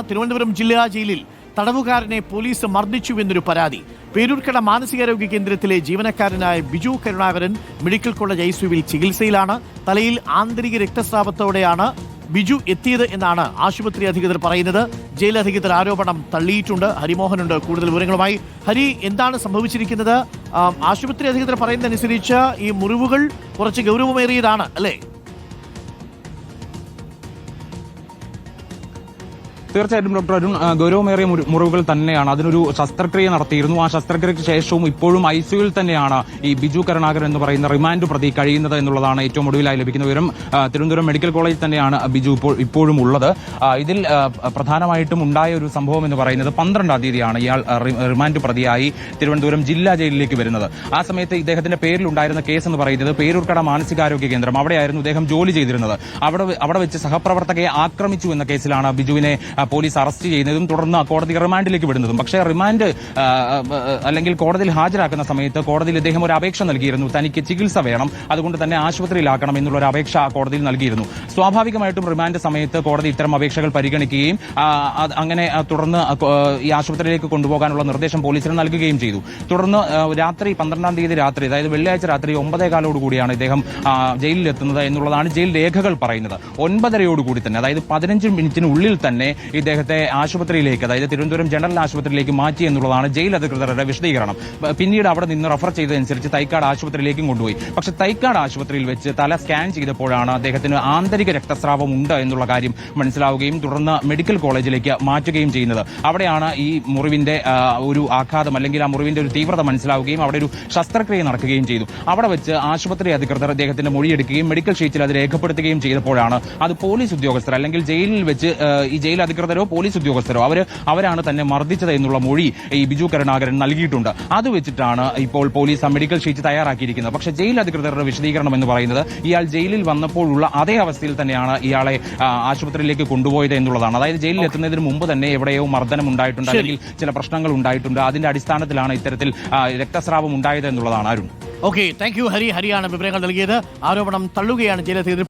തിരുവനന്തപുരം ജില്ലാ ജയിലിൽ തടവുകാരനെ പോലീസ് മർദ്ദിച്ചുവെന്നൊരു പരാതി. പേരൂർക്കട മാനസികാരോഗ്യ കേന്ദ്രത്തിലെ ജീവനക്കാരനായ ബിജു കരുണാകരൻ മെഡിക്കൽ കോളേജ് ഐസിയുവിൽ ചികിത്സയിലാണ്. തലയിൽ ആന്തരിക രക്തസ്രാവത്തോടെയാണ് ബിജു എത്തിയത് എന്നാണ് ആശുപത്രി അധികൃതർ പറയുന്നത്. ജയിൽ അധികൃതർ ആരോപണം തള്ളിയിട്ടുണ്ട്. ഹരിമോഹനുണ്ട്. കൂടുതൽ വിവരങ്ങളുമായി ഹരി എന്താണ് സംഭവിച്ചിരിക്കുന്നത്? ആശുപത്രി അധികൃതർ പറയുന്നതനുസരിച്ച് ഈ മുറിവുകൾ കുറച്ച് ഗൗരവമേറിയതാണ് അല്ലേ? തീർച്ചയായിട്ടും ഡോക്ടർ അരുൺ ഗൗരവമേറിയ മുറി- മുറിവുകൾ തന്നെയാണ്. അതിനൊരു ശസ്ത്രക്രിയ നടത്തിയിരുന്നു. ആ ശസ്ത്രക്രിയയ്ക്ക് ശേഷവും ഇപ്പോഴും ഐസിയുവിൽ തന്നെയാണ് ഈ ബിജു കരുണാകരൻ എന്ന് പറയുന്ന റിമാൻഡ് പ്രതി കഴിയുന്നത് എന്നുള്ളതാണ് ഏറ്റവും ഒടുവിലായി ലഭിക്കുന്ന വിവരം. തിരുവനന്തപുരം മെഡിക്കൽ കോളേജിൽ തന്നെയാണ് ബിജു ഇപ്പോൾ ഇപ്പോഴും ഉള്ളത്. ഇതിൽ പ്രധാനമായിട്ടും ഉണ്ടായ ഒരു സംഭവം എന്ന് പറയുന്നത് പന്ത്രണ്ടാം തീയതിയാണ് ഇയാൾ റിമാൻഡ് പ്രതിയായി തിരുവനന്തപുരം ജില്ലാ ജയിലിലേക്ക് വരുന്നത്. ആ സമയത്ത് ഇദ്ദേഹത്തിന്റെ പേരിലുണ്ടായിരുന്ന കേസ് എന്ന് പറയുന്നത് പേരൂർക്കട മാനസികാരോഗ്യ കേന്ദ്രം. അവിടെയായിരുന്നു ഇദ്ദേഹം ജോലി ചെയ്തിരുന്നത്. അവിടെ അവിടെ വെച്ച് സഹപ്രവർത്തകയെ ആക്രമിച്ചു എന്ന കേസിലാണ് ബിജുവിനെ പോലീസ് അറസ്റ്റ് ചെയ്യുന്നതും തുടർന്ന് കോടതി റിമാൻഡിലേക്ക് വിടുന്നതും. പക്ഷേ റിമാൻഡ് അല്ലെങ്കിൽ കോടതിയിൽ ഹാജരാക്കുന്ന സമയത്ത് കോടതിയിൽ ഇദ്ദേഹം ഒരു അപേക്ഷ നൽകിയിരുന്നു. തനിക്ക് ചികിത്സ വേണം. അതുകൊണ്ട് തന്നെ ആശുപത്രിയിലാക്കണം എന്നുള്ള ഒരു അപേക്ഷ കോടതിയിൽ നൽകിയിരുന്നു. സ്വാഭാവികമായിട്ടും റിമാൻഡ് സമയത്ത് കോടതി ഇത്തരം അപേക്ഷകൾ പരിഗണിക്കുകയും അങ്ങനെ തുടർന്ന് ഈ ആശുപത്രിയിലേക്ക് കൊണ്ടുപോകാനുള്ള നിർദ്ദേശം പോലീസിന് നൽകുകയും ചെയ്തു. തുടർന്ന് രാത്രി പന്ത്രണ്ടാം തീയതി രാത്രി അതായത് വെള്ളിയാഴ്ച രാത്രി ഒമ്പതേകാലോടുകൂടിയാണ് ഇദ്ദേഹം ജയിലിലെത്തുന്നത് എന്നുള്ളതാണ് ജയിൽ രേഖകൾ പറയുന്നത്. ഒൻപതരയോടുകൂടി തന്നെ അതായത് പതിനഞ്ച് മിനിറ്റിനുള്ളിൽ തന്നെ ഇദ്ദേഹത്തെ ആശുപത്രിയിലേക്ക് അതായത് തിരുവനന്തപുരം ജനറൽ ആശുപത്രിയിലേക്ക് മാറ്റി എന്നുള്ളതാണ് ജയിൽ അധികൃതരുടെ വിശദീകരണം. പിന്നീട് അവിടെ നിന്ന് റഫർ ചെയ്തതനുസരിച്ച് തൈക്കാട് ആശുപത്രിയിലേക്കും കൊണ്ടുപോയി. പക്ഷേ തൈക്കാട് ആശുപത്രിയിൽ വെച്ച് തല സ്കാൻ ചെയ്തപ്പോഴാണ് അദ്ദേഹത്തിന് ആന്തരിക രക്തസ്രാവം ഉണ്ട് എന്നുള്ള കാര്യം മനസ്സിലാവുകയും തുടർന്ന് മെഡിക്കൽ കോളേജിലേക്ക് മാറ്റുകയും ചെയ്യുന്നത്. അവിടെയാണ് ഈ മുറിവിന്റെ ഒരു ആഘാതം അല്ലെങ്കിൽ ആ മുറിവിന്റെ ഒരു തീവ്രത മനസ്സിലാവുകയും അവിടെ ഒരു ശസ്ത്രക്രിയ നടക്കുകയും ചെയ്തു. അവിടെ വെച്ച് ആശുപത്രി അധികൃതർ അദ്ദേഹത്തിന്റെ മൊഴിയെടുക്കുകയും മെഡിക്കൽ ഷീറ്റിൽ അത് രേഖപ്പെടുത്തുകയും ചെയ്തപ്പോഴാണ് അത് പോലീസ് ഉദ്യോഗസ്ഥർ അല്ലെങ്കിൽ ജയിലിൽ വെച്ച് ഈ ജയിൽ അധികൃതരോ പോലീസ് ഉദ്യോഗസ്ഥരോ അവർ അവരാണ് തന്നെ മർദ്ദിച്ചത് എന്നുള്ള മൊഴി ഈ ബിജു കരുണാകരൻ നൽകിയിട്ടുണ്ട്. അത് വെച്ചിട്ടാണ് ഇപ്പോൾ പോലീസ് ആ മെഡിക്കൽ ഷീറ്റ് തയ്യാറാക്കിയിരിക്കുന്നത്. പക്ഷേ ജയിൽ അധികൃതരുടെ വിശദീകരണം എന്ന് പറയുന്നത് ഇയാൾ ജയിലിൽ വന്നപ്പോഴുള്ള അതേ അവസ്ഥയിൽ തന്നെയാണ് ഇയാളെ ആശുപത്രിയിലേക്ക് കൊണ്ടുപോയത് എന്നുള്ളതാണ്. അതായത് ജയിലിൽ എത്തുന്നതിന് മുമ്പ് തന്നെ എവിടെയോ മർദ്ദനം ഉണ്ടായിട്ടുണ്ട് അല്ലെങ്കിൽ ചില പ്രശ്നങ്ങൾ ഉണ്ടായിട്ടുണ്ട്. അതിന്റെ അടിസ്ഥാനത്തിലാണ് ഇത്തരത്തിൽ രക്തസ്രാവം ഉണ്ടായത് എന്നുള്ളതാണ്. Arun. Okay. Thank you Hari. ഹരിയാണ് വിവരങ്ങൾ നൽകിയത്. ആരോപണം തള്ളുകയാണ് ജയിലധികൃതർ